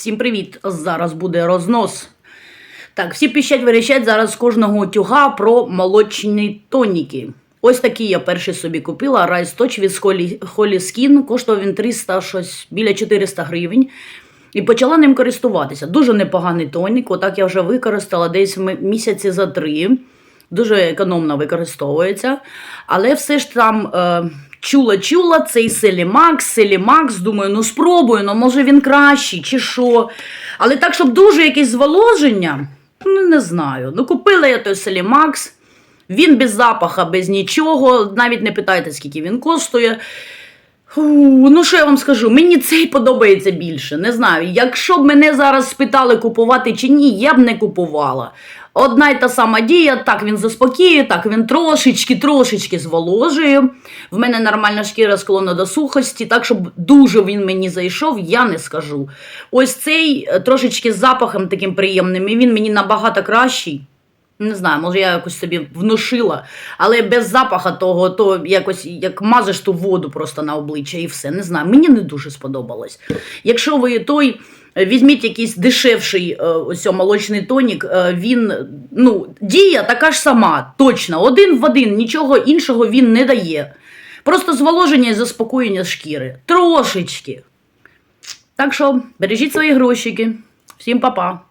Всім привіт! Зараз буде рознос. Так, всі піщать верещать зараз з кожного утюга про молочні тоніки. Ось такі я перший собі купила. Райс Точ від Холі, Skin. Коштував він 300, щось біля 400 гривень. І почала ним користуватися. Дуже непоганий тонік. Отак я вже використала десь місяці за три. Дуже економно використовується. Але все ж там е, чула-чула цей Селімакс, Селімакс. Думаю, ну спробую, ну може він кращий чи що. Але так, щоб дуже якесь зволоження, ну не знаю. Ну купила я той Селімакс. Він без запаха, без нічого. Навіть не питайте, скільки він коштує. Фу, ну що я вам скажу, мені цей подобається більше. Не знаю. Якщо б мене зараз спитали купувати чи ні, я б не купувала. Одна й та сама дія, так він заспокіює, так він трошечки, трошечки зволожує. В мене нормальна шкіра склонна до сухості, так щоб дуже він мені зайшов, я не скажу. Ось цей е, трошечки з запахом таким приємним, і він мені набагато кращий. Не знаю, може я якось собі внушила, але без запаха того, то якось як мазиш ту воду просто на обличчя і все. Не знаю, мені не дуже сподобалось. Якщо ви той. Візьміть якийсь дешевший е, ось молочний тонік, е, він, ну, дія така ж сама, точно, один в один, нічого іншого він не дає. Просто зволоження і заспокоєння шкіри. Трошечки. Так що бережіть свої грошики. Всім па-па.